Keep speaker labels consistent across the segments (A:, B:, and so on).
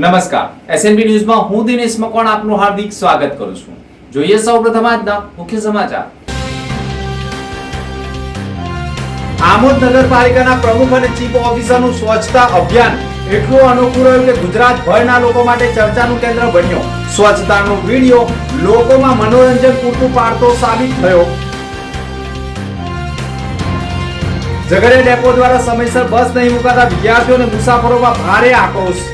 A: નમસ્કાર. એસએનબી ન્યૂઝમાં હું દિનેશ મકવાણ આપનું હાર્દિક સ્વાગત કરું છું. જોઈએ સૌપ્રથમ આજના મુખ્ય સમાચાર. આમોદ નગરપાલિકાના પ્રમુખ અને ચીફ ઓફિસરનું સ્વચ્છતા અભિયાન એટલું અનુકૂળ રહ્યું કે ગુજરાતભરના લોકો માટે ચર્ચાનું કેન્દ્ર બન્યો. સ્વચ્છતાનો વીડિયો લોકોમાં મનોરંજન પૂરતું પાડતો સાબિત થયો. ઝઘડિયા ડેપો દ્વારા સમયસર બસ નહીં મુકાતા વિદ્યાર્થીઓ અને મુસાફરોમાં ભારે આક્રોશ.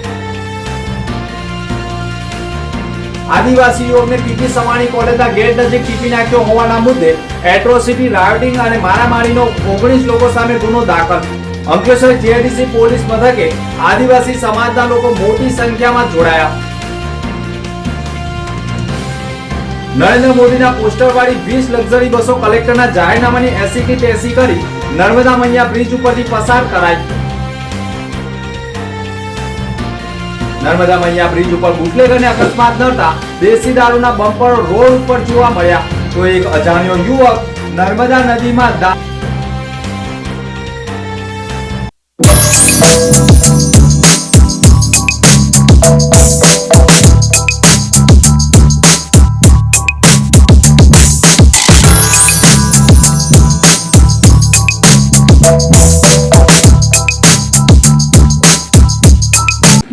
A: આદિવાસી યુવકને પીપી સવાણી કોલેજના ગેટ નજીક ટીપી નાખ્યો હોવાના મુદ્દે એટ્રોસિટી રાયોટિંગ અને મારામારીનો ઓગણીસ લોકો સામે ગુનો દાખલ. અંકલેશ્વર જીઆઈડીસી પોલીસ મથકે આદિવાસી સમાજના લોકો મોટી સંખ્યામાં જોડાયા. નરેન્દ્ર મોદીના પોસ્ટર વાળી વીસ લક્ઝરી બસો કલેક્ટરના જાહેરનામાની એસી કી એસી કરી નર્મદા મૈયા બ્રિજ ઉપરથી પસાર કરાઈ. નર્મદા મૈયા બ્રિજ ઉપર બુટલેગરને અકસ્માત નડતા દેશી દારૂના બમ્પર રોડ ઉપર જોવા મળ્યા. તો એક અજાણ્યો યુવક નર્મદા નદીમાં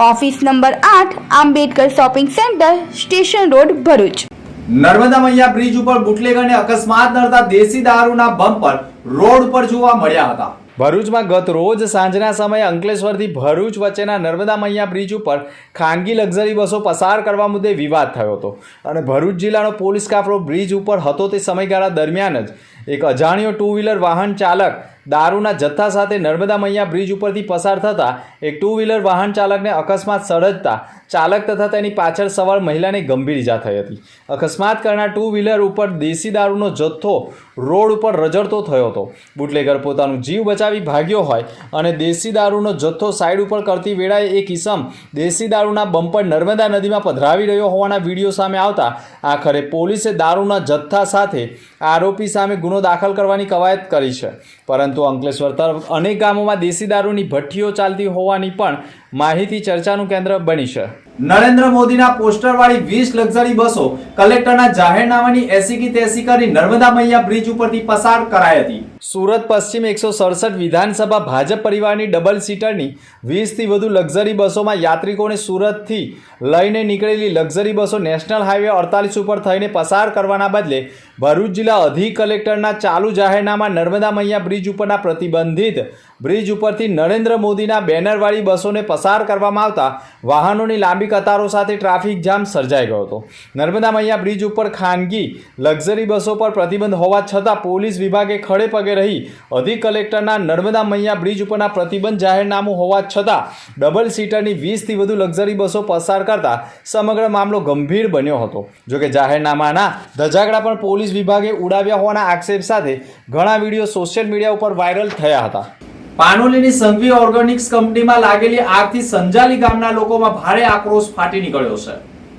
B: ઓફિસ નંબર આઠ Ambedkar shopping centre station road Bharuch.
A: Narmada મૈયા બ્રિજ ઉપર બુટલેગરને અકસ્માત નડતા દેશી દારૂના બમ્પર રોડ ઉપર જોવા મળ્યા હતા. ભરૂચમાં ગત રોજ સાંજના સમયે અંકલેશ્વરથી ભરૂચ વચ્ચેના નર્મદા મૈયા બ્રિજ ઉપર ખાનગી લક્ઝરી બસો પસાર કરવા મુદ્દે વિવાદ થયો હતો. અને ભરૂચ જિલ્લાનો પોલીસ કાફલો બ્રિજ ઉપર હતો તે સમયગાળા દરમિયાન જ એક અજાણ્યો ટુ વ્હીલર વાહન ચાલક દારૂના જથ્થા સાથે નર્મદા મૈયા બ્રિજ ઉપરથી પસાર થતા એક ટુ વ્હીલર વાહન ચાલકને અકસ્માત સર્જતા ચાલક તથા તેની પાછળ સવાર મહિલાને ગંભીર ઈજા થઈ હતી. અકસ્માત કરનાર ટુ વ્હીલર ઉપર દેશી દારૂનો જથ્થો રોડ ઉપર રજડતો થયો હતો. બુટલેગર પોતાનું જીવ બચાવી ભાગ્યો હોય અને દેશી દારૂનો જથ્થો સાઈડ ઉપર કરતી વેળાએ એક ઇસમ દેશી દારૂના બમ્પર નર્મદા નદીમાં પધરાવી રહ્યો હોવાના વીડિયો સામે આવતા આખરે પોલીસે દારૂના જથ્થા સાથે આરોપી સામે ગુનો દાખલ કરવાની કવાયત કરી છે. પરંતુ અંકલેશ્વર તરફ અનેક ગામોમાં દેશી દારૂની ભઠ્ઠીઓ ચાલતી હોવાની પણ માહિતી ચર્ચાનું કેન્દ્ર બની છે. નરેન્દ્ર મોદીના પોસ્ટરવાળી વીસ લક્ઝરી બસો કલેક્ટરના જાહેરનામાની એસી કી તેસી કરી નર્મદા મૈયા બ્રિજ ઉપરથી પસાર કરાઈ હતી. સુરત પશ્ચિમ એકસો સડસઠ વિધાનસભા ભાજપ પરિવારની ડબલ સીટરની વીસથી વધુ લક્ઝરી બસોમાં યાત્રિકોને સુરતથી લઈને નીકળેલી લક્ઝરી બસો નેશનલ હાઈવે અડતાલીસ ઉપર થઈને પસાર કરવાના બદલે ભરૂચ જિલ્લા અધિક કલેક્ટરના ચાલુ જાહેરનામા નર્મદા મૈયા બ્રિજ ઉપરના પ્રતિબંધિત બ્રિજ ઉપરથી નરેન્દ્ર મોદીના બેનરવાળી બસોને પસાર કરવામાં આવતા વાહનોની લાંબી કતારો સાથે ટ્રાફિક જામ સર્જાઈ ગયો હતો. નર્મદા મૈયા બ્રિજ ઉપર ખાનગી લક્ઝરી બસો પર પ્રતિબંધ હોવા છતાં પોલીસ વિભાગે ખડે પગે રહી અધિક કલેક્ટરના નર્મદા મૈયા બ્રિજ ઉપરના પ્રતિબંધ જાહેરનામું હોવા છતાં ડબલ સીટરની વીસથી વધુ લક્ઝરી બસો પસાર કરતા સમગ્ર મામલો ગંભીર બન્યો હતો. જોકે જાહેરનામાના ધજાગડા પણ પોલીસ વિભાગે ઉડાવ્યા હોવાના આક્ષેપ સાથે ઘણા વીડિયો સોશિયલ મીડિયા ઉપર વાયરલ થયા હતા. પાનોલીની સંઘવી ઓર્ગેનિક્સ કંપનીમાં લાગેલી આગથી સંજાલી ગામના લોકોમાં ભારે આક્રોશ ફાટી નીકળ્યો છે.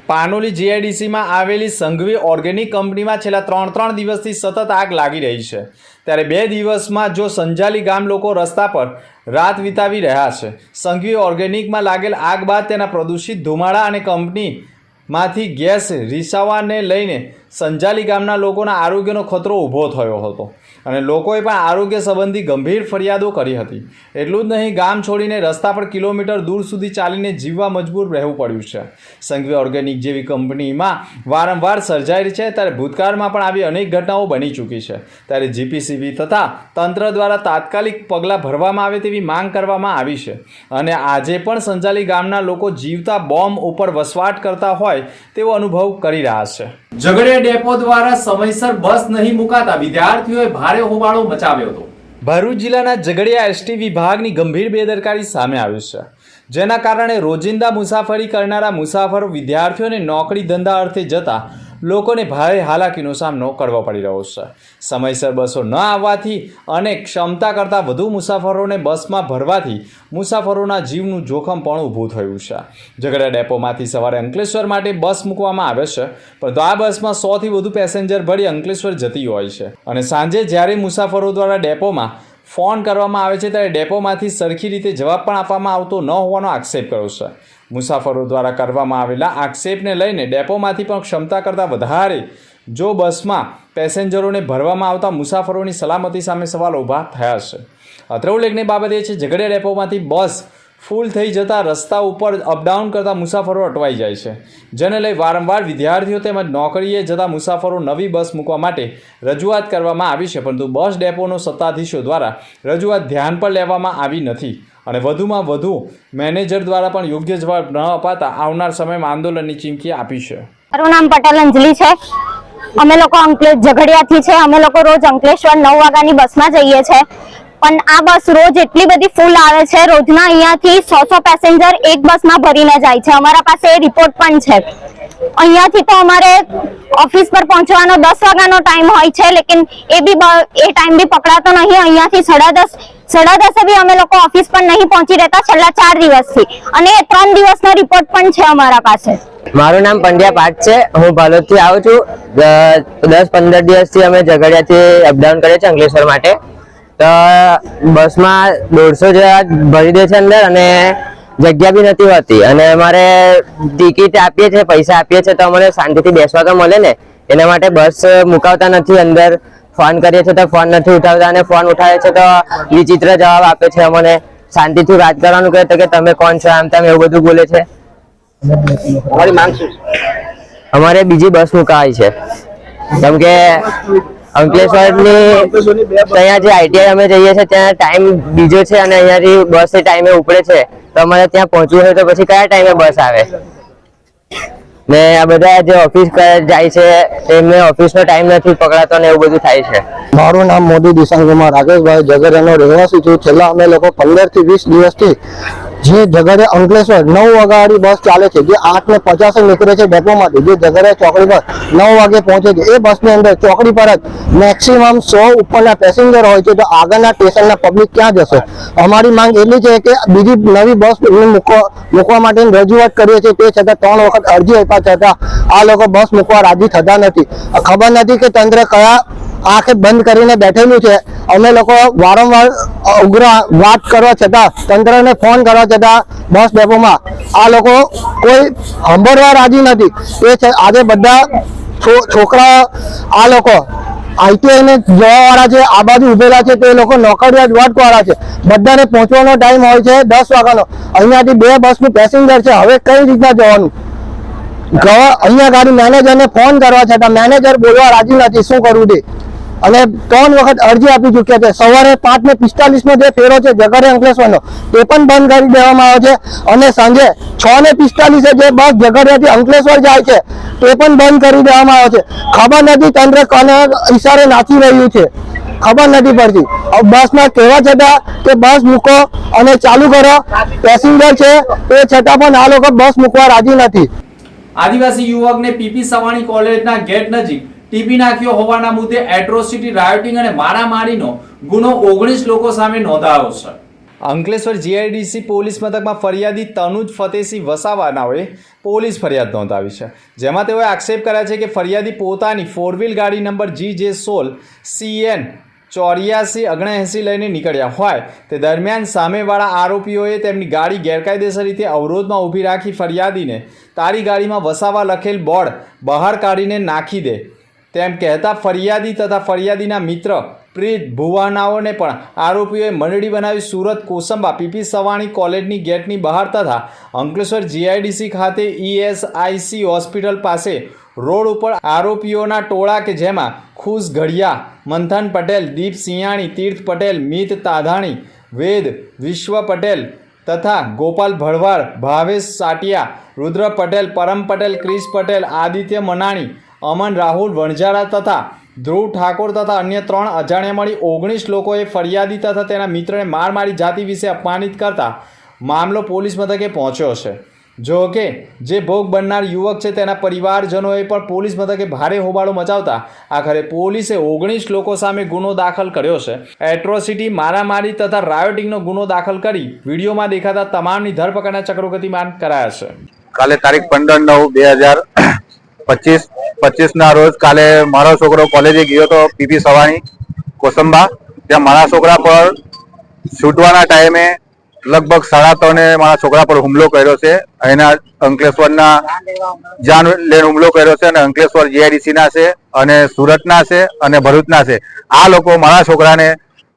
A: પાનોલી જીઆઈડીસીમાં આવેલી સંઘવી ઓર્ગેનિક કંપનીમાં છેલ્લા ત્રણ ત્રણ દિવસથી સતત આગ લાગી રહી છે. ત્યારે બે દિવસમાં જો સંજાલી ગામ લોકો રસ્તા પર રાત વિતાવી રહ્યા છે સંઘવી ઓર્ગેનિકમાં લાગેલ આગ બાદ તેના પ્રદૂષિત ધુમાડા અને કંપનીમાંથી ગેસ, રિસાવાને લઈને સંજાલી ગામના લોકોના આરોગ્યનો ખતરો ઊભો થયો હતો. અને લોકોએ પણ આરોગ્ય સંબંધી ગંભીર ફરિયાદો કરી હતી. એટલું જ નહીં, ગામ છોડીને રસ્તા પર કિલોમીટર દૂર સુધી ચાલીને જીવવા મજબૂર રહેવું પડ્યું છે. સંઘવી ઓર્ગેનિક જેવી કંપનીમાં વારંવાર સર્જાઈ છે, ત્યારે ભૂતકાળમાં પણ આવી અનેક ઘટનાઓ બની ચૂકી છે. ત્યારે જીપીસીબી તથા તંત્ર દ્વારા તાત્કાલિક પગલાં ભરવામાં આવે તેવી માંગ કરવામાં આવી છે. અને આજે પણ સંજાલી ગામના લોકો જીવતા બોમ્બ ઉપર વસવાટ કરતા હોય તેવો અનુભવ કરી રહ્યા છે. ઝઘડિયા ડેપો દ્વારા સમયસર બસ નહીં મુકાતા વિદ્યાર્થીઓએ ભારે હોબાળો મચાવ્યો હતો. ભરૂચ જિલ્લાના ઝઘડિયા એસટી વિભાગની ગંભીર બેદરકારી સામે આવી છે. જેના કારણે રોજિંદા મુસાફરી કરનારા મુસાફરો વિદ્યાર્થીઓને નોકરી ધંધા અર્થે જતા લોકોને ભારે હાલાકીનો સામનો કરવો પડી રહ્યો છે. સમયસર બસો ન આવવાથી અને ક્ષમતા કરતાં વધુ મુસાફરોને બસમાં ભરવાથી મુસાફરોના જીવનું જોખમ પણ ઊભું થયું છે. ઝઘડા ડેપોમાંથી સવારે અંકલેશ્વર માટે બસ મૂકવામાં આવે છે, પરંતુ આ બસમાં સોથી વધુ પેસેન્જર ભરી અંકલેશ્વર જતી હોય છે. અને સાંજે જ્યારે મુસાફરો દ્વારા ડેપોમાં ફોન કરવામાં આવે છે, ત્યારે ડેપોમાંથી સરખી રીતે જવાબ પણ આપવામાં આવતો ન હોવાનો આક્ષેપ કર્યો છે. મુસાફરો દ્વારા કરવામાં આવેલા આક્ષેપને લઈને ડેપોમાંથી પણ ક્ષમતા કરતાં વધારે જો બસમાં પેસેન્જરોને ભરવામાં આવતા મુસાફરોની સલામતી સામે સવાલ ઊભા થયા છે. અત્રે ઉલ્લેખની બાબત એ છે, ઝઘડિયા ડેપોમાંથી બસ ફૂલ થઈ જતા રસ્તા ઉપર અપડાઉન કરતા મુસાફરો અટવાઈ જાય છે. જેને લઈ વારંવાર વિદ્યાર્થીઓ તેમજ નોકરીએ જતા મુસાફરો નવી બસ મૂકવા માટે રજૂઆત કરવામાં આવી છે, પરંતુ બસ ડેપોનો સત્તાધીશો દ્વારા રજૂઆત ધ્યાન પર લેવામાં આવી નથી. અને વધુમાં વધુ મેનેજર દ્વારા પણ યોગ્ય જવાબ ન અપાતા આવનાર સમયમાં આંદોલનની ચીમકી આપી છે.
C: મારું નામ પટેલ અંજલિ છે. અમે લોકો અંકલેશ ઝઘડિયાથી છે. અમે લોકો રોજ અંકલેશ્વર નવ વાગ્યાની બસમાં જઈએ છે. પણ આ બસ રોજ એટલી બધી ફૂલ આવે છે. રોજના અહીંયાથી સો સો પેસેન્જર એક બસમાં ભરીને જાય છે. અમારા પાસે રિપોર્ટ પણ છે. અહીંયાથી તો અમારે ઓફિસ પર પહોંચવાનો દસ વાગ્યાનો ટાઈમ હોય છે. લેકિન એ બી એ ટાઈમ બી પકડાતો નહીં. અહીંયાથી સાડા દસ સાડા દસે બી અમે લોકો ઓફિસ પણ નહીં પહોંચી રહેતા, છેલ્લા ચાર દિવસથી. અને ત્રણ દિવસનો રિપોર્ટ પણ છે અમારા પાસે.
D: મારું નામ પંડ્યા પાઠ છે. હું ભાલોદથી આવું છું. દસ પંદર દિવસથી અમે ઝઘડિયાથી અપડાઉન કરીએ છીએ અંકલેશ્વર માટે. તો બસમાં દોઢસો જેવા ભરી દે છે અંદર અને જગ્યા બી નથી હોતી. અને અમારે ટિકિટ આપીએ છીએ પૈસા આપીએ છીએ તો અમને શાંતિથી બેસવા તો મળે ને. એના માટે બસ મુકાવતા નથી અંદર. ફોન કરીએ છીએ તો ફોન નથી ઉઠાવતા અને ફોન ઉઠાવે છે તો વિચિત્ર જવાબ આપે છે અમને. શાંતિથી વાત કરવાનું કહે તો કે તમે કોણ છો આમ તેમ એવું બધું બોલે છે. અમારી બીજી બસ મુકાવી છે. કેમ કે અંકલેશ્વરની ત્યાં જે આઈટીઆઈ અમે જઈએ છીએ ત્યાં ટાઈમ બીજો છે અને અહીંયાથી બસ એ ટાઈમે ઉપડે છે. તો અમારે ત્યાં પહોંચવું હોય તો પછી કયા ટાઈમે બસ આવે? ને આ બધા જે ઓફિસ જાય છે, એમને ઓફિસનો ટાઈમ નથી પકડાતો ને એવું બધું થાય છે.
E: મારું નામ મોદી દિશાંગકુમાર રાકેશભાઈ જગરિયાનો રહેવાસી છું. છેલ્લા અમે લોકો પંદરથી વીસ દિવસથી જે જગરે અંકલેશ્વર નવ વાગ્યાવાળી બસ ચાલે છે, જે આઠ ને પચાસે નીકળે છે ડેપોમાંથી, જે જગરે ચોકડી પર નવ વાગે પહોંચે છે. એ બસની અંદર ચોકડી પર જ મેક્સિમમ સો ઉપરના પેસેન્જર હોય છે, તો આગળના સ્ટેશનના પબ્લિક ક્યાં જશે? અમારી માંગ એટલી છે કે બીજી નવી બસ મૂકવા માટેની રજૂઆત કરીએ છીએ. તે છતાં ત્રણ વખત અરજી આપ્યા છતાં આ લોકો બસ મૂકવા રાજી થતા નથી. ખબર નથી કે તંત્ર કયા આંખે બંધ કરીને બેઠેલું છે. અમે લોકો વારંવાર ઉગ્ર વાત કરવા છતાં, તંત્રને ફોન કરવા છતાં, બસ ડેપોમાં. આ લોકો કોઈ સાંભળવા રાજી નથી. એ છે, આજે બધા છોકરા આ લોકો આઈટીઆઈને જવાવાળા જવા વાળા છે આ બાજુ ઉભેલા છે, તે લોકો નોકરિયાત વર્ક છે. બધાને પહોંચવાનો ટાઈમ હોય છે દસ વાગ્યાનો. અહીંયાથી બે બસનું પેસેન્જર છે. હવે કઈ રીતના જવાનું? અહીંયા ગાડી મેનેજરને ફોન કરવા છતાં મેનેજર બોલવા રાજી નથી. શું કરવું તે? અને ત્રણ વખત અરજી આપી ચૂક્યા છે. સવારે પાંચ ને પિસ્તાલીસ નો જે ફેરો છે, જગરે અંકલેશ્વરનો, તે પણ બંધ કરી દેવામાં આવ્યો છે. અને સાંજે છ ને પિસ્તાલીસે જે બસ ઝઘડિયાથી અંકલેશ્વર જાય છે, તે પણ બંધ કરી દેવામાં આવ્યો છે. ખબર નથી તંત્ર કોને ઈશારે નાચી રહ્યું છે. ખબર નથી પડતી. બસમાં કહેવા છતાં કે બસ મૂકો અને ચાલુ કરો. પેસેન્જર છે તે છતાં પણ આ લોકો બસ મૂકવા રાજી નથી.
A: આદિવાસી યુવકને પીપી સવાણી કોલેજના ગેટ નજીક ટીપી નાખ્યો હોવાના મુદ્દે એટ્રોસિટી રાયોટિંગ અને મારામારીનો ગુનો ઓગણીસ લોકો સામે નોંધાયો છે. અંકલેશ્વર જીઆઈડીસી પોલીસ મથકમાં ફરિયાદી તનુજ ફતેસિંહ વસાવાનાઓએ પોલીસ ફરિયાદ નોંધાવી છે, જેમાં તેઓએ આક્ષેપ કર્યા છે કે ફરિયાદી પોતાની ફોર વ્હીલ ગાડી નંબર જી જે સોલ સીએન ચોર્યાસી ઓગણએંસી લઈને નીકળ્યા હોય. તે દરમિયાન સામેવાળા આરોપીઓએ તેમની ગાડી ગેરકાયદેસર રીતે અવરોધમાં ઊભી રાખી ફરિયાદીને તારી ગાડીમાં વસાવા લખેલ બોર્ડ બહાર કાઢીને નાખી દે. તેમ કહેતા ફરિયાદી તથા ફરિયાદીના મિત્ર પ્રીત ભુવાનાઓને પણ આરોપીઓએ મંડળી બનાવી સુરત કોસંબા પીપી સવાણી કોલેજની ગેટની બહાર તથા અંકલેશ્વર જીઆઈડીસી ખાતે ઈએસઆઈસી હોસ્પિટલ પાસે રોડ ઉપર આરોપીઓના ટોળા કે જેમાં ખુશ ઘડિયા, મંથન પટેલ, દીપ સિંયાણી તીર્થ પટેલ, મિત તાધાણી, વેદ વિશ્વ પટેલ તથા ગોપાલ ભરવાડ ભાવેશ સાટિયા, રુદ્ર પટેલ, પરમ પટેલ, ક્રિશ પટેલ, આદિત્ય મનાણી અમન રાહુલ, વણઝારા તથા ધ્રુવ ઠાકોર તથા અન્ય ત્રણ અજાણ્યા મળી ઓગણીસ લોકોએ ફરિયાદી તથા તેના મિત્રને માર મારી જાતિ વિશે અપમાનિત કરતા મામલો પોલીસ મથકે પહોંચ્યો છે. જો કે, જે ભોગ બનનાર યુવક છે તેના પરિવારજનોએ પણ પોલીસ મથકે ભારે હોબાળો મચાવતા આખરે પોલીસે ઓગણીસ લોકો સામે ગુનો દાખલ કર્યો છે. એટ્રોસિટી, મારામારી તથા રાયોટિંગનો ગુનો દાખલ કરી વિડીયોમાં દેખાતા તમામની ધરપકડના ચક્રો ગતિમાન કરાયા છે.
F: કાલે તારીખ પંદર નવ બે હજાર પચીસ પચીસ ના રોજ કાલે મારો છોકરો કોલેજે ગયો હતો પીપી સવાણી, કોસંબા ત્યાં મારા છોકરા પર છૂટવાના ટાઈમે લગભગ સાડા ત્રણે મારા છોકરા પર હુમલો કર્યો છે. એના અંકલેશ્વરના જાન લેન હુમલો કર્યો છે અને અંકલેશ્વર જીઆઈડીસીના છે અને સુરતના છે અને ભરૂચના છે. આ લોકો મારા છોકરાને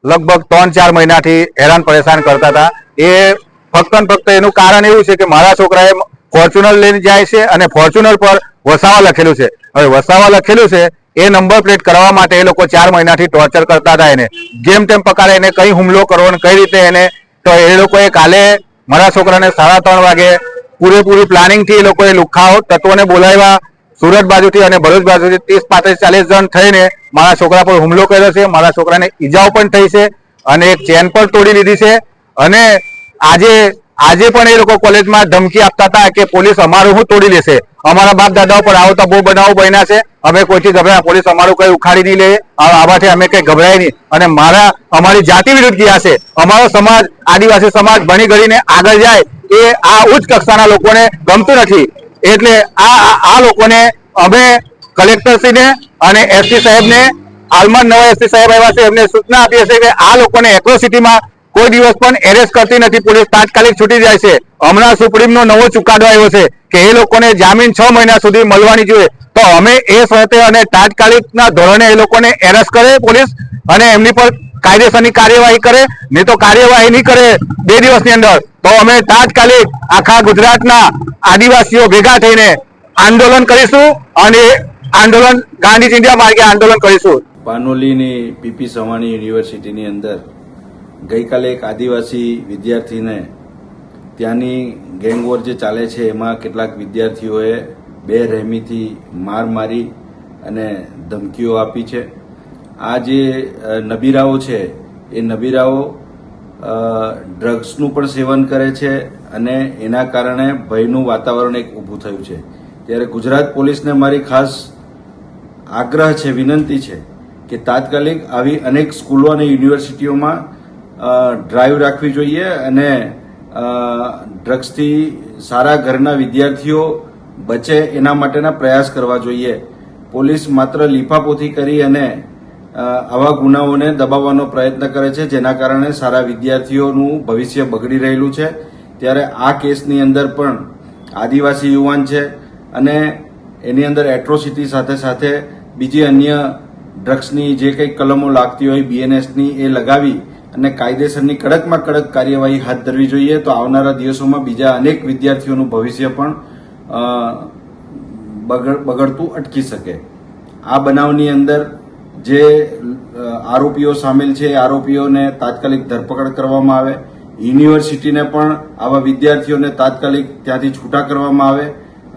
F: લગભગ ત્રણ ચાર મહિનાથી હેરાન પરેશાન કરતા હતા. એ ફક્ત ફક્ત એનું કારણ એવું છે કે મારા છોકરાએ ફોર્ચ્યુનર લઈને જાય છે અને ફોર્ચ્યુનર પર વસાવા લખેલું છે. હવે વસાવા લખેલું છે, એ નંબર પ્લેટ કરવા માટે એ લોકો ચાર મહિનાથી ટોર્ચર કરતા હતા એને. જેમ તેમ પકાડે એને કઈ હુમલો કરવો કઈ રીતે એને. તો એ લોકોએ કાલે મારા છોકરાને સાડા ત્રણ વાગે પૂરેપૂરી પ્લાનિંગથી એ લોકોએ લુખાઓ તત્વોને બોલાવ્યા. સુરત બાજુથી અને ભરૂચ બાજુથી ત્રીસ પાંત્રીસ ચાલીસ જણ થઈને મારા છોકરા પર હુમલો કર્યો છે. મારા છોકરાને ઈજાઓ પણ થઈ છે અને એક ચેન પણ તોડી લીધી છે. અને આજે આજે પણ એ લોકો કોલેજમાં ધમકી આપતા હતા કે પોલીસ અમારું હું તોડી લેશે. અમારા બાપ દાદાઓ પર તો બહુ બનાવો બન્યા છે. અમે કોઈથી ગભરાયા? પોલીસ અમારું કઈ ઉખાડી નહીં લે. આવાથી અમે કઈ ગભરાય નહીં. અને મારા અમારી જાતિ વિરુદ્ધ ગયા છે. અમારો સમાજ, આદિવાસી સમાજ ભણી ગણીને આગળ જાય એ આ ઉચ્ચ કક્ષાના લોકોને ગમતું નથી. એટલે આ આ- લોકોને અમે કલેક્ટરશ્રીને અને એસપી સાહેબને, હાલમાં નવા એસપી સાહેબ આવ્યા છે, એમને સૂચના આપી હશે કે આ લોકોને એટ્રોસિટીમાં કોઈ દિવસ પણ એરેસ્ટ કરતી નથી. પોલીસ તાત્કાલિક છૂટી જાય છે. હમણાં સુપ્રીમનો નવો ચુકાદો આવ્યો છે કે એ લોકોને જામીન છ મહિના સુધી મળવાની જોઈએ. તો અમે એ સાથે અને તાત્કાલિકના ધોરણે એ લોકોને એરેસ્ટ કરે પોલીસ અને એમની પર કાયદેસરની કાર્યવાહી કરે, નહીં તો કાર્યવાહી નહીં કરે બે દિવસની અંદર. તો અમે તાત્કાલિક આખા ગુજરાતના આદિવાસીઓ ભેગા થઈને આંદોલન કરીશું અને આંદોલન ગાંધી માર્ગે આંદોલન કરીશું.
G: પાનોલીની પીપી સવાણી યુનિવર્સિટીની અંદર ગઈકાલે એક આદિવાસી વિદ્યાર્થીને ત્યાંની ગેંગવોર જે ચાલે છે, એમાં કેટલાક વિદ્યાર્થીઓએ બે રહેમીથી માર મારી અને ધમકીઓ આપી છે. આ જે નબીરાઓ છે, એ નબીરાઓ ડ્રગ્સનું પણ સેવન કરે છે અને એના કારણે ભયનું વાતાવરણ એક ઊભું થયું છે. ત્યારે ગુજરાત પોલીસને મારી ખાસ આગ્રહ છે, વિનંતી છે કે તાત્કાલિક આવી અનેક સ્કૂલો અને યુનિવર્સિટીઓમાં ડ્રાઈવ રાખવી જોઈએ અને ડ્રગ્સથી સારા ઘરના વિદ્યાર્થીઓ બચે એના માટેના પ્રયાસ કરવા જોઈએ. પોલીસ માત્ર લીફાપોથી કરી અને આવા ગુનાઓને દબાવવાનો પ્રયત્ન કરે છે, જેના કારણે સારા વિદ્યાર્થીઓનું ભવિષ્ય બગડી રહેલું છે. ત્યારે આ કેસની અંદર પણ આદિવાસી યુવાન છે અને એની અંદર એટ્રોસિટી સાથે સાથે બીજી અન્ય ડ્રગ્સની જે કંઈ કલમો લાગતી હોય બીએનએસની એ લગાવી અને કાયદેસરની કડકમાં કડક કાર્યવાહી હાથ ધરવી જોઈએ તો આવનારા દિવસોમાં બીજા અનેક વિદ્યાર્થીઓનું ભવિષ્ય પણ બગડતું અટકી શકે. આ બનાવની અંદર જે આરોપીઓ સામેલ છે આરોપીઓને તાત્કાલિક ધરપકડ કરવામાં આવે. યુનિવર્સિટીને પણ આવા વિદ્યાર્થીઓને તાત્કાલિક ત્યાંથી છૂટા કરવામાં આવે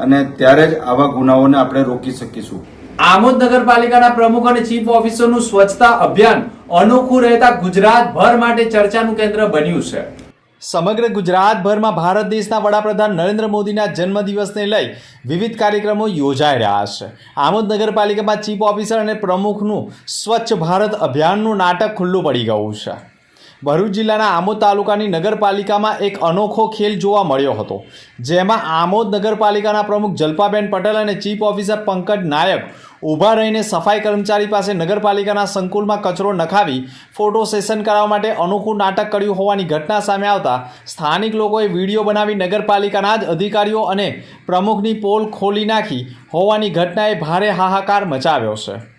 G: અને ત્યારે જ આવા ગુનાઓને આપણે રોકી શકીશું.
A: આમોદ નગરપાલિકાના પ્રમુખ અને ચીફ ઓફિસરનું સ્વચ્છતા અભિયાન અનોખું રહેતા ગુજરાતભર માટે ચર્ચાનું કેન્દ્ર બન્યું છે. સમગ્ર ગુજરાતભરમાં ભારત દેશના વડાપ્રધાન નરેન્દ્ર મોદીના જન્મદિવસને લઈ વિવિધ કાર્યક્રમો યોજાઈ રહ્યા છે. આમોદ નગરપાલિકામાં ચીફ ઓફિસર અને પ્રમુખનું સ્વચ્છ ભારત અભિયાનનું નાટક ખુલ્લું પડી ગયું છે. ભરૂચ જિલ્લાના આમોદ તાલુકાની નગરપાલિકામાં એક અનોખો ખેલ જોવા મળ્યો હતો, જેમાં આમોદ નગરપાલિકાના પ્રમુખ જલ્પાબેન પટેલ અને ચીફ ઓફિસર પંકજ નાયક ઊભા રહીને સફાઈ કર્મચારી પાસે નગરપાલિકાના સંકુલમાં કચરો નખાવી ફોટો સેશન કરાવવા માટે અનોખું નાટક કર્યું હોવાની ઘટના સામે આવતા સ્થાનિક લોકોએ વીડિયો બનાવી નગરપાલિકાના જ અધિકારીઓ અને પ્રમુખની પોલ ખોલી નાખી હોવાની ઘટનાએ ભારે હાહાકાર મચાવ્યો છે.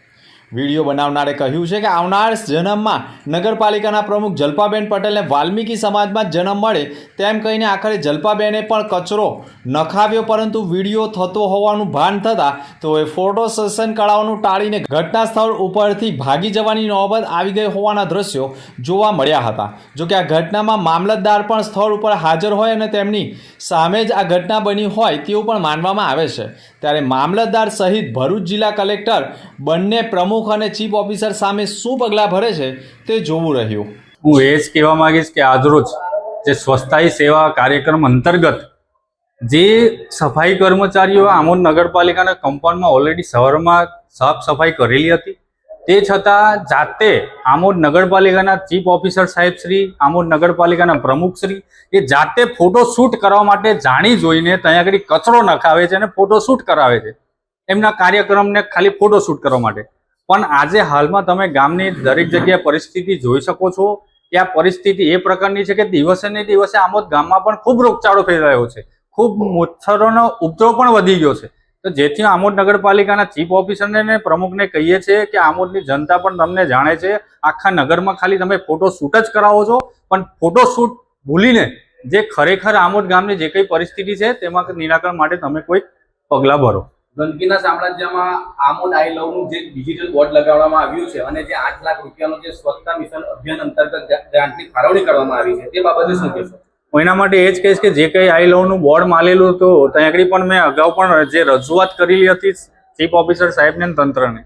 A: વીડિયો બનાવનારે કહ્યું છે કે આવનાર જન્મમાં નગરપાલિકાના પ્રમુખ જલ્પાબેન પટેલને વાલ્મીકી સમાજમાં જન્મ મળે તેમ કહીને આખરે જલ્પાબેને પણ કચરો નખાવ્યો, પરંતુ વીડિયો થતો હોવાનું ભાન થતાં તેઓએ ફોટો સેશન કરાવવાનું ટાળીને ઘટના સ્થળ ઉપરથી ભાગી જવાની નોબત આવી ગઈ હોવાના દ્રશ્યો જોવા મળ્યા હતા. જોકે આ ઘટનામાં મામલતદાર પણ સ્થળ ઉપર હાજર હોય અને તેમની સામે જ આ ઘટના બની હોય તેવું પણ માનવામાં આવે છે. ત્યારે મામલતદાર સહિત ભરૂચ જિલ્લા કલેક્ટર બંને પ્રમુખ અને ચીફ ઓફિસર સામે શું પગલાં ભરે છે તે જોવું રહ્યું.
H: હું એ જ કહેવા માંગીશ કે આજરોજ જે સ્વસ્થાયી સેવા કાર્યક્રમ અંતર્ગત જે સફાઈ કર્મચારીઓ આમોદ નગરપાલિકાના કમ્પાઉન્ડમાં ઓલરેડી સવારમાં સાફ સફાઈ કરેલી હતી. તે છતાં જાતે આમોદ નગરપાલિકાના ચીફ ઓફિસર સાહેબ શ્રી, આમોદ નગરપાલિકાના પ્રમુખ શ્રી એ જાતે ફોટો શૂટ કરવા માટે જાણી જોઈને ત્યાં આગળ કચરો નખાવે છે અને ફોટો શૂટ કરાવે છે. એમના કાર્યક્રમને ખાલી ફોટો શૂટ કરવા માટે. પણ આજે હાલમાં તમે ગામની દરેક જગ્યાએ પરિસ્થિતિ જોઈ શકો છો કે આ પરિસ્થિતિ એ પ્રકારની છે કે દિવસે ને દિવસે આમોદ ગામમાં પણ ખૂબ રોગચાળો ફેલાયો છે. ખૂબ મચ્છરોનો ઉપદ્રવ પણ વધી ગયો છે. તો જેથી આમોદ નગરપાલિકાના ચીફ ઓફિસરને પ્રમુખને કહીએ છીએ કે આમોદની જનતા પણ તમને જાણે છે આખા નગરમાં ખાલી તમે ફોટો શૂટ જ કરાવો છો. પણ ફોટો શૂટ ભૂલીને જે ખરેખર આમોદ ગામની જે કઈ પરિસ્થિતિ છે તેમાં નિરાકરણ માટે તમે કોઈ પગલાં ભરો.
I: ગંદકીના સામ્રાજ્યમાં આમોદ આઈ લવનું જે ડિજિટલ બોર્ડ લગાવવામાં આવ્યું છે અને જે આઠ લાખ રૂપિયાનું જે સ્વચ્છતા મિશન અભિયાન અંતર્ગત ગ્રાન્ટની ફાળવણી કરવામાં આવી છે, તે બાબતે શું કહેશો?
H: એના માટે એ જ કહીશ કે જે કંઈ આઈ લવનું બોર્ડ માલેલું હતું ત્યાં આગળ પણ મેં અગાઉ પણ જે રજૂઆત કરેલી હતી ચીફ ઓફિસર સાહેબને તંત્રને,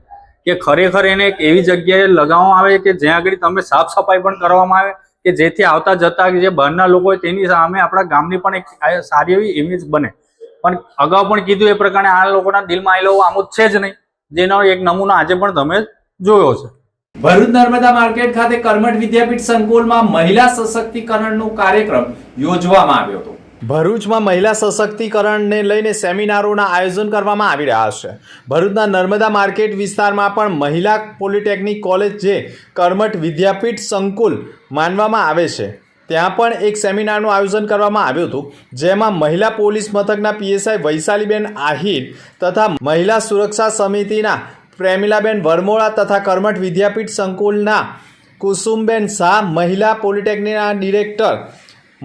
H: કે ખરેખર એને એક એવી જગ્યાએ લગાવવામાં આવે કે જ્યાં આગળ તમે સાફ સફાઈ પણ કરવામાં આવે, કે જેથી આવતા જતા જે બહારના લોકો હોય તેની સામે આપણા ગામની પણ એક સારી એવી ઇમેજ બને. પણ અગાઉ પણ કીધું એ પ્રકારે આ લોકોના દિલમાં આવેલો આમુદ છે જ નહીં. જેનો એક નમૂનો આજે પણ તમે જોયો છે.
A: ભરૂચ નર્મદા માર્કેટ ખાતે કર્મઠ વિદ્યાપીઠ સંકુલમાં મહિલા સશક્તિકરણનો કાર્યક્રમ યોજવામાં આવ્યો હતો. ભરૂચમાં મહિલા સશક્તિકરણને લઈને સેમિનારોના આયોજન કરવામાં આવી રહ્યા છે. ભરૂચના નર્મદા માર્કેટ વિસ્તારમાં પણ મહિલા પોલિટેકનિક કોલેજ જે કર્મઠ વિદ્યાપીઠ સંકુલ માનવામાં આવે છે. ત્યાં પણ એક સેમિનારનું આયોજન કરવામાં આવ્યું હતું, જેમાં મહિલા પોલીસ મથકના પીએસઆઈ વૈશાલીબેન આહિર તથા મહિલા સુરક્ષા સમિતિના પ્રેમિલાબેન વરમોળા તથા કર્મઠ વિદ્યાપીઠ સંકુલના કુસુમબેન શાહ, મહિલા પોલિટેકનિકના ડિરેક્ટર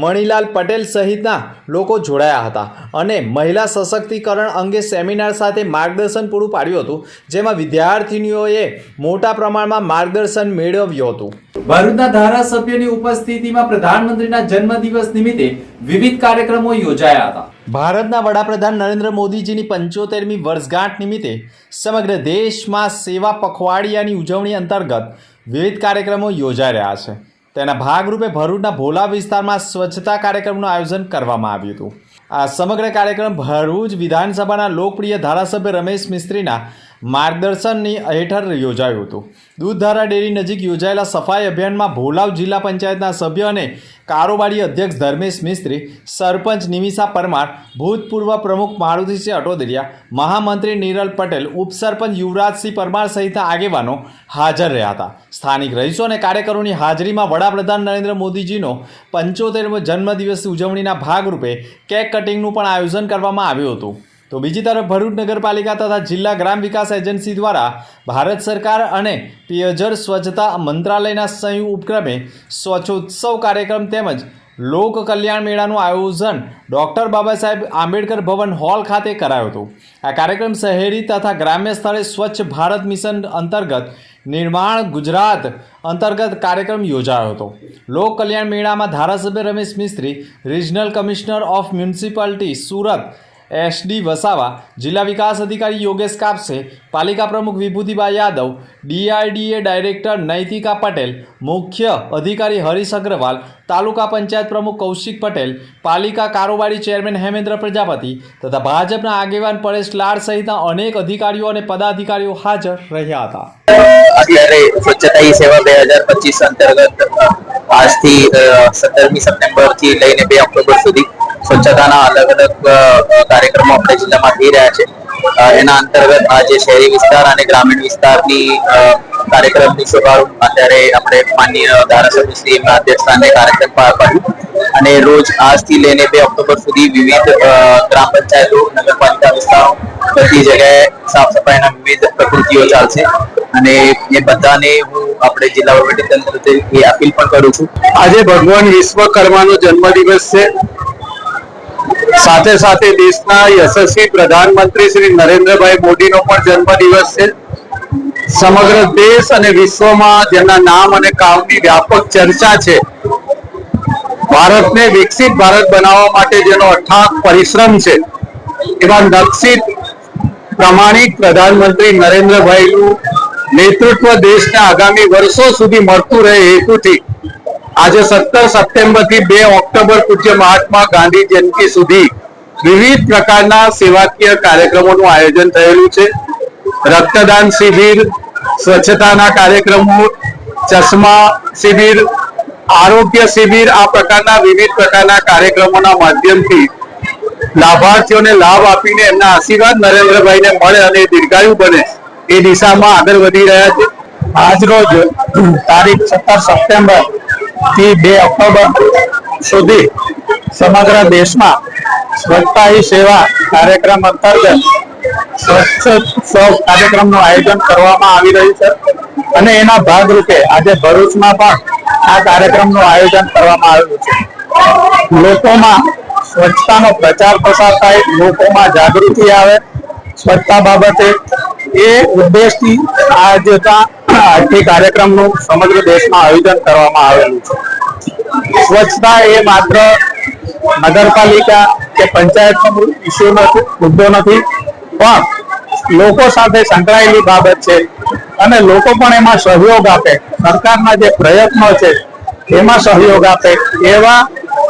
A: મણિલાલ પટેલ સહિતના લોકો જોડાયા હતા અને મહિલા સશક્તિકરણ અંગે સેમિનાર સાથે માર્ગદર્શન પૂરું પાડ્યું હતું જેમાં વિદ્યાર્થીનીઓએ મોટા પ્રમાણમાં માર્ગદર્શન મેળવ્યું હતું. ભરૂચના ધારાસભ્યની ઉપસ્થિતિમાં પ્રધાનમંત્રીના જન્મદિવસ નિમિત્તે વિવિધ કાર્યક્રમો યોજાયા હતા. ભારતના વડાપ્રધાન નરેન્દ્ર મોદીજીની પંચોતેરમી વર્ષગાંઠ નિમિત્તે સમગ્ર દેશમાં સેવા પખવાડિયાની ઉજવણી અંતર્ગત વિવિધ કાર્યક્રમો યોજાઈ રહ્યા છે. તેના ભાગરૂપે ભરૂચના ભોલા વિસ્તારમાં સ્વચ્છતા કાર્યક્રમનું આયોજન કરવામાં આવ્યું હતું. આ સમગ્ર કાર્યક્રમ ભરૂચ વિધાનસભાના લોકપ્રિય ધારાસભ્ય રમેશ મિસ્ત્રીના માર્ગદર્શનની હેઠળ યોજાયું હતું. દૂધધારા ડેરી નજીક યોજાયેલા સફાઈ અભિયાનમાં ભોલાવ જિલ્લા પંચાયતના સભ્ય અને કારોબારી અધ્યક્ષ ધર્મેશ મિસ્ત્રી, સરપંચ નિમિષા પરમાર, ભૂતપૂર્વ પ્રમુખ મારુતિસિંહ અટોદરિયા, મહામંત્રી નિરલ પટેલ, ઉપસરપંચ યુવરાજસિંહ પરમાર સહિતના આગેવાનો હાજર રહ્યા હતા. સ્થાનિક રહીશો અને કાર્યકરોની હાજરીમાં વડાપ્રધાન નરેન્દ્ર મોદીજીનો પંચોતેરમો જન્મદિવસ ઉજવણીના ભાગરૂપે કેક કટિંગનું પણ આયોજન કરવામાં આવ્યું હતું. તો બીજી તરફ ભરૂચ નગરપાલિકા તથા જિલ્લા ગ્રામ વિકાસ એજન્સી દ્વારા ભારત સરકાર અને પિયજર સ્વચ્છતા મંત્રાલયના સંયુક્ત ઉપક્રમે સ્વચ્છોત્સવ કાર્યક્રમ તેમજ લોક કલ્યાણ મેળાનું આયોજન ડૉક્ટર બાબા સાહેબ આંબેડકર ભવન હોલ ખાતે કરાયું હતું. આ કાર્યક્રમ શહેરી તથા ગ્રામ્ય સ્તરે સ્વચ્છ ભારત મિશન અંતર્ગત નિર્માણ ગુજરાત અંતર્ગત કાર્યક્રમ યોજાયો હતો. લોક કલ્યાણ મેળામાં ધારાસભ્ય Ramesh Mistry, regional commissioner of municipality Surat SD Vasava જિલ્લા વિકાસ અધિકારી યોગેશ કાપસે, પાલિકા પ્રમુખ વિભૂતિબા યાદવ, ડીઆરડીએ ડાયરેક્ટર નૈતિકા પટેલ, મુખ્ય અધિકારી હરીશ અગ્રવાલ, તાલુકા પંચાયત પ્રમુખ કૌશિક પટેલ, પાલિકા કારોબારી ચેરમેન હેમેન્દ્ર પ્રજાપતિ તથા ભાજપના આગેવાન પરેશ લાડ સહિતના અનેક અધિકારીઓ અને પદાધિકારીઓ હાજર રહ્યા હતા.
J: અત્યારે સ્વચ્છતા હી સેવા બે હજાર પચીસ અંતર્ગત આજથી સત્તરમી સપ્ટેમ્બરથી લઈને બે ઓક્ટોબર સુધી સ્વચ્છતાના અલગ અલગ કાર્યક્રમો આપણે જિલ્લામાં થઈ રહ્યા છે. એના અંતર્ગત આજે શહેરી વિસ્તાર અને ગ્રામીણ વિસ્તારની કાર્યક્રમની શુભારંભ અત્યારે આપણે માનનીય ધારાસભ્ય શ્રી એમના અધ્યક્ષસ્થાને કાર્યક્રમ પાર પાડ્યું. અને રોજ આજથી લઈને બે ઓક્ટોબર સુધી વિવિધ ગ્રામ પંચાયતો, નગરપાલિકા વિસ્તારો, બધી જગ્યાએ સાફ સફાઈના વિવિધ પ્રકૃતિઓ ચાલશે. અને એ બધાને હું આપણે જિલ્લા વહીવટીતંત્ર એ અપીલ પણ કરું છું.
K: આજે ભગવાન વિશ્વકર્માનો જન્મદિવસ છે. સાથે સાથે દેશના યશસ્વી પ્રધાનમંત્રી શ્રી નરેન્દ્રભાઈ મોદીનો પણ જન્મદિવસ છે. સમગ્ર દેશ અને વિશ્વમાં જેમના નામ અને કામની વ્યાપક ચર્ચા છે. ભારતને વિકસિત ભારત બનાવવા માટે જેનો અથાગ પરિશ્રમ છે. એવા નકશિત પ્રમાણિક પ્રધાનમંત્રી નરેન્દ્રભાઈનું નેતૃત્વ દેશને આગામી વર્ષો સુધી મળતું રહે હેતુથી આજે સત્તર સપ્ટેમ્બરથી બે ઓક્ટોબર પૂજ્ય મહાત્મા ગાંધી જયંતિ સુધી વિવિધ પ્રકારના સેવાકીય કાર્યક્રમોનું આયોજન થયેલું છે. રક્તદાન શિબિર, સ્વચ્છતાના કાર્યક્રમો, ચશ્મા શિબિર, આરોગ્ય શિબિર આ પ્રકારના વિવિધ પ્રકારના કાર્યક્રમોના માધ્યમથી લાભાર્થીઓને લાભ આપીને એમના આશીર્વાદ નરેન્દ્રભાઈને મળે અને દીર્ઘાયુ બને એ દિશામાં આગળ વધી રહ્યા છે. આજરોજ તારીખ સત્તર સપ્ટેમ્બર થી બે ઓક્ટોબર સુધી સમગ્ર દેશમાં સ્વચ્છતા હી સેવા કાર્યક્રમ અંતર્ગત સ્વચ્છોત્સવ કાર્યક્રમનું આયોજન કરવામાં આવી રહ્યું છે. અને એના ભાગરૂપે આજે ભરૂચમાં પણ આ કાર્યક્રમનું આયોજન કરવામાં આવ્યું છે. લોકોમાં સ્વચ્છતાનો પ્રચાર પ્રસાર થાય, લોકોમાં જાગૃતિ આવે. સ્વચ્છતા બાબતે એ ઉદ્દેશથી આજના આજથી કાર્યક્રમનું સમગ્ર દેશમાં આયોજન કરવામાં આવેલું છે. સ્વચ્છતા એ માત્ર નગરપાલિકા કે પંચાયતનો ઇસ્યુ નથી, મુદ્દો નથી, પણ લોકો સાથે સંકળાયેલી બાબત છે અને લોકો પણ એમાં સહયોગ આપે. સરકારના જે પ્રયત્નો છે, એમાં સહયોગ આપે એવા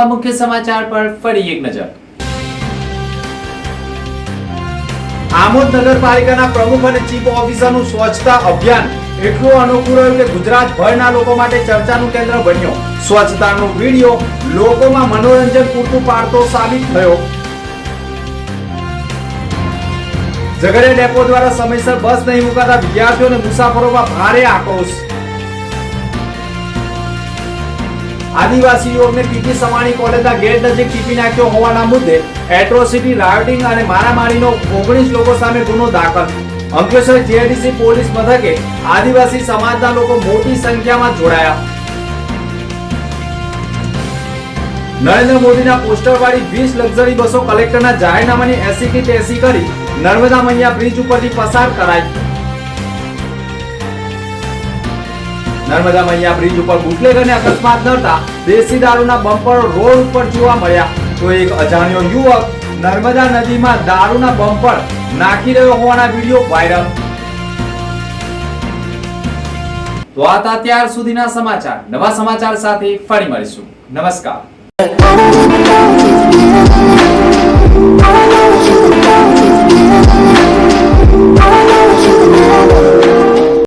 A: અંતમાં મુખ્ય સમાચાર પર ફરી એક નજર. આમોદ નગરપાલિકાના પ્રમુખ અને ચીફ ઓફિસરનું સ્વચ્છતા અભિયાન એટલું અનુકૂળ રહ્યું કે ગુજરાતભરના લોકો માટે ચર્ચાનું કેન્દ્ર બન્યો. સ્વચ્છતાનો વીડિયો લોકોમાં મનોરંજન પૂરતું પાડતો સાબિત થયો. ઝઘડિયા ડેપો દ્વારા સમયસર બસ નહીં મુકાતા વિદ્યાર્થીઓ અને મુસાફરોમાં ભારે આક્રોશ. આદિવાસી યુવકને પીપી સવાણી કોલેજના ગેટ નજીક ટીપી નાખ્યો હોવાના મુદ્દે એટ્રોસિટી, રાયોટિંગ અને મારામારીનો ઓગણીસ લોકો સામે ગુનો દાખલ. અંકલેશ્વર જીઆઈડીસી પોલીસ મથકે આદિવાસી સમાજના લોકો મોટી સંખ્યામાં જોડાયા. નરેન્દ્ર મોદીના પોસ્ટરવાળી વીસ લક્ઝરી બસો કલેક્ટરના જાહેરનામાની એસી તેસી કરી નર્મદા મૈયા બ્રિજ ઉપરથી પસાર કરાઈ. નર્મદા મૈયા બ્રિજ ઉપર બુટલેગરને અકસ્માત નડતા દેશી દારૂના બમ્પર રોડ ઉપર જોવા મળ્યા. તો એક અજાણ્યો યુવક નર્મદા નદીમાં દારૂના બમ્પર નાખી રહ્યો હોવાના વીડિયો વાયરલ તો આ હતા ત્યાર સુધીના સમાચાર. નવા સમાચાર સાથે ફરી મળીશું. નમસ્કાર.